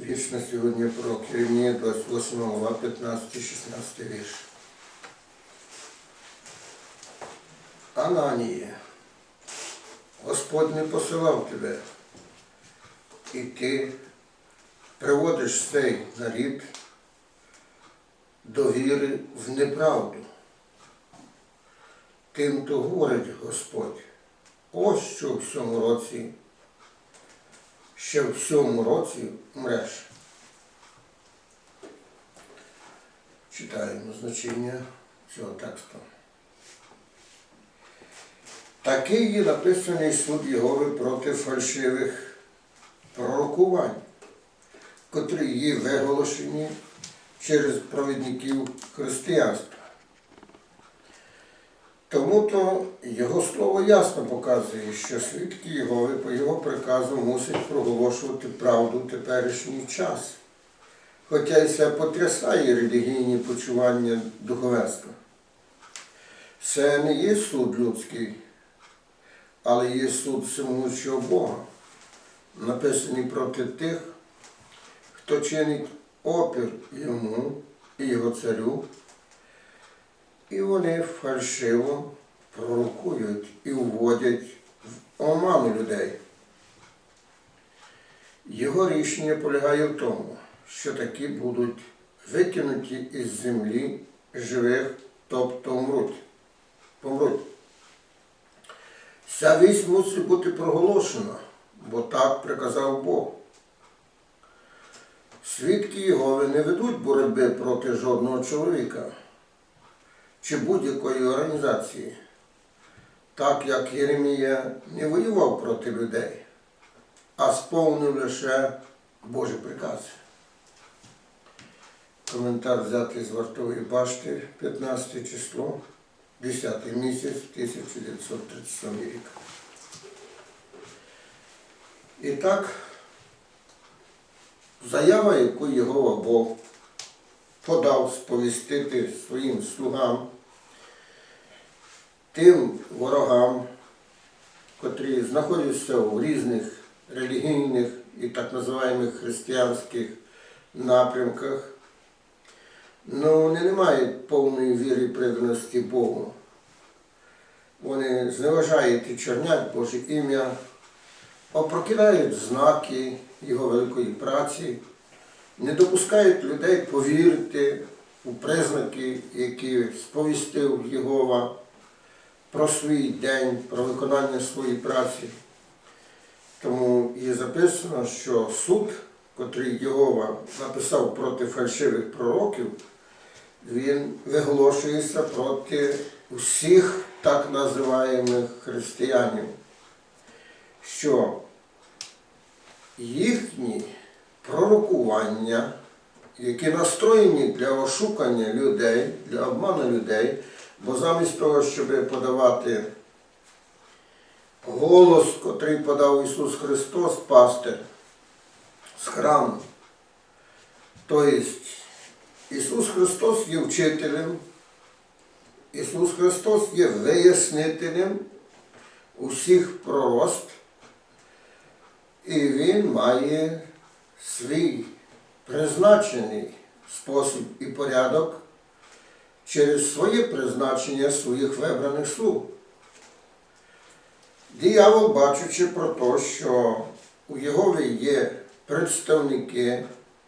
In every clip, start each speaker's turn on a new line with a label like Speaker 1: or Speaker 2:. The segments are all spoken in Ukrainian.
Speaker 1: Вірш на сьогодні про Єремія 28 глава, 15-16 вірш. Ананіє, Господь не посилав тебе, і ти приводиш цей нарід до віри в неправду. Тим то говорить Господь, ось що в цьому році ще в цьому році мреш. Читаємо значення цього тексту. Такий є написаний суд Єгови проти фальшивих пророкувань, котрі є виголошені через провідників християнства. Тому то його слово ясно показує, що свідки Єгови по його приказу мусять проголошувати правду в теперішній час. Хоча й це потрясає релігійні почування духовенства. Це не є суд людський, але є суд всемогущого Бога, написаний проти тих, хто чинить опір йому і його царю, і вони фальшиво пророкують і вводять в оману людей. Його рішення полягає в тому, що такі будуть викинуті із землі живих, тобто вмруть. помруть. Ця вість мусить бути проголошена, бо так приказав Бог. Свідки Єгови не ведуть боротьби проти жодного чоловіка чи будь-якої організації, так як Єремія не воював проти людей, а сповнив лише Божі прикази. Коментар взятий з вартової башти, 15 число, 10 місяць 1937 рік. І так, заява, яку Єгова Бог подав сповістити своїм слугам, тим ворогам, котрі знаходяться в різних релігійних і так називаємих християнських напрямках, ну вони не мають повної віри і преданості Богу. Вони зневажають і чорнять Боже ім'я, опрокидають знаки Його великої праці, не допускають людей повірити у признаки, які сповістив Єгова про свій день, про виконання своєї праці. Тому є записано, що суд, котрий Єгова написав проти фальшивих пророків, він виголошується проти усіх так називаємих християнів, що їхні пророкування, які настроєні для ошукання людей, для обману людей, бо замість того, щоб подавати голос, котрий подав Ісус Христос, пастир з храму, тобто Ісус Христос є вчителем, Ісус Христос є вияснителем усіх пророст, і Він має свій призначений спосіб і порядок через своє призначення своїх вибраних слуг. Диявол, бачучи про те, що у Єгові є представники,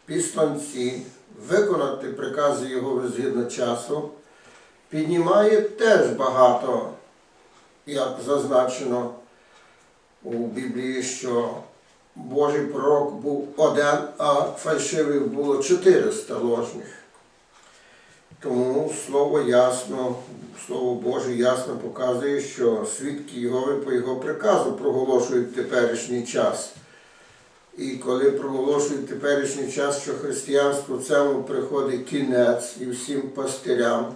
Speaker 1: післанці, виконати прикази Єгови згідно часу, піднімає теж багато, як зазначено у Біблії, що Божий пророк був один, а фальшивих було 400 ложних. Тому слово ясно, слово Боже ясно показує, що свідки Єгови по його приказу проголошують теперішній час. І коли проголошують теперішній час, що християнство цьому приходить кінець і всім пастирям,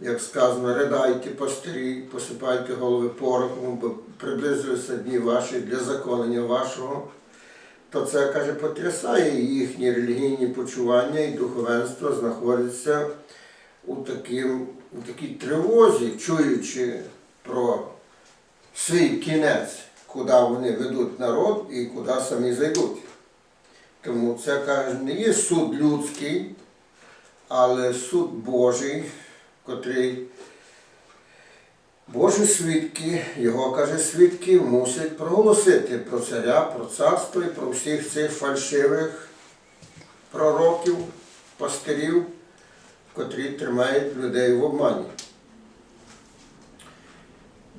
Speaker 1: як сказано, ридайте пастирі, посипайте голови порохом, бо приблизилися дні ваші для законення вашого, то це, каже, потрясає їхні релігійні почування і духовенство знаходиться у, таким, у такій тривозі, чуючи про свій кінець, куди вони ведуть народ і куди самі зайдуть. Тому це каже, не є суд людський, але суд Божий, котрий Божі свідки, його каже, свідки мусять проголосити про царя, про царство і про всіх цих фальшивих пророків, пастирів, котрі тримають людей в обмані.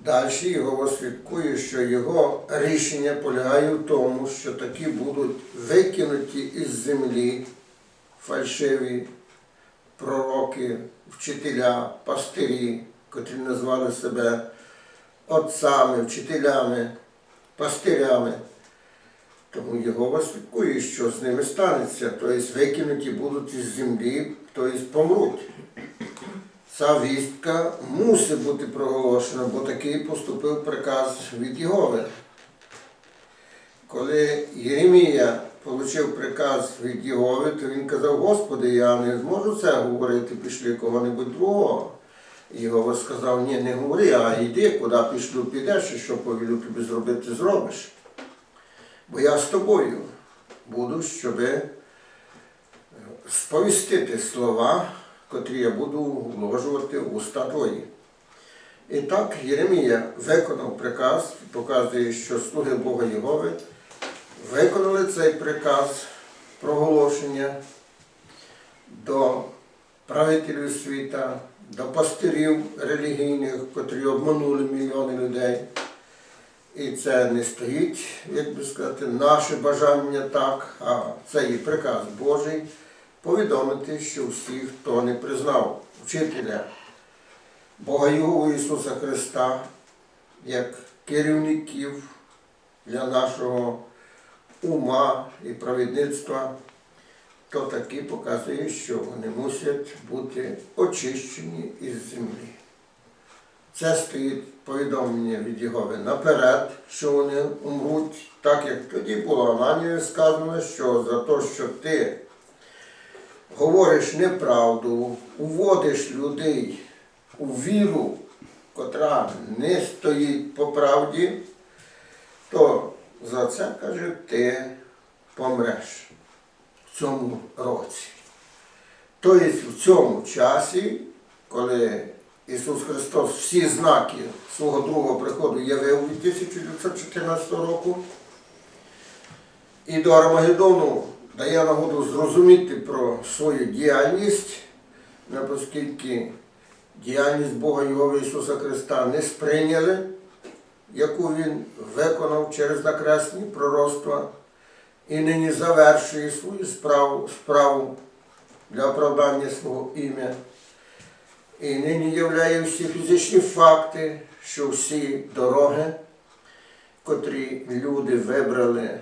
Speaker 1: Далі його свідкує, що його рішення полягає в тому, що такі будуть викинуті із землі фальшиві пророки, вчителя, пастирі, котрі назвали себе отцами, вчителями, пастирями. Тому його свідкує, що з ними станеться, тобто викинуті будуть із землі, тобто помруть. Ця вістка мусить бути проголошена, бо такий поступив приказ від Єгови. Коли Єремія отримав приказ від Єгови, то він казав, Господи, я не зможу це говорити, пішли кого-небудь другого. І Єгова сказав, ні, не говори, а йди, куди пішлю, підеш, і що повілю тобі зробити, зробиш. Бо я з тобою буду, щоби сповістити слова, котрі я буду вложувати в уста твої. І так Єремія виконав приказ, показує, що слуги Бога Єгови виконали цей приказ проголошення до правителів світа, до пастирів релігійних, котрі обманули мільйони людей. І це не стоїть, як би сказати, наше бажання так, а це і приказ Божий повідомити, що всі, хто не признав вчителя Бога Його Ісуса Христа як керівників для нашого ума і праведництва, то таки показує, що вони мусять бути очищені із землі. Це стоїть повідомлення від Єгови наперед, що вони умруть, так як тоді було Ананію сказано, що за те, що ти говориш неправду, уводиш людей у віру, котра не стоїть по правді, то за це каже, ти помреш цьому році. Тобто в цьому часі, коли Ісус Христос всі знаки свого другого приходу явив від 1914 року, і до Армагеддону дає нагоду зрозуміти про свою діяльність, оскільки діяльність Бога Його Ісуса Христа не сприйняли, яку Він виконав через накресні пророцтва, і нині завершує свою справу, справу для оправдання свого ім'я. І нині являє всі фізичні факти, що всі дороги, котрі люди вибрали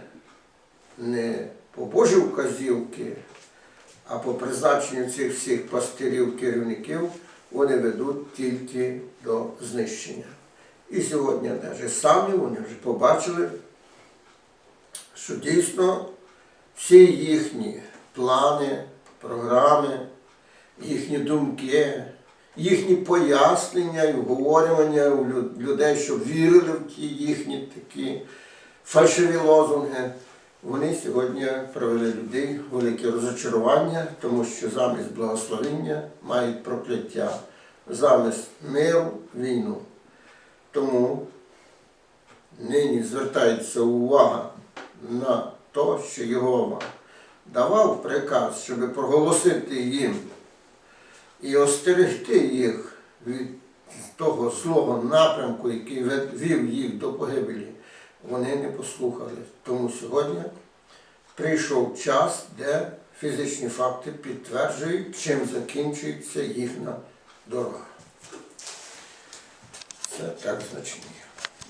Speaker 1: не по Божій вказівки, а по призначенню цих всіх пастирів, керівників, вони ведуть тільки до знищення. І сьогодні навіть самі вони вже побачили, що дійсно всі їхні плани, програми, їхні думки, їхні пояснення і обговорювання у людей, що вірили в ті їхні такі фальшиві лозунги, вони сьогодні привели людей велике розочарування, тому що замість благословення мають прокляття, замість миру війну. Тому нині звертається увага на те, що Єгова давав приказ, щоб проголосити їм і остерегти їх від того злого напрямку, який вів їх до погибелі, вони не послухали. Тому сьогодні прийшов час, де фізичні факти підтверджують, чим закінчується їхня дорога. Це так значення.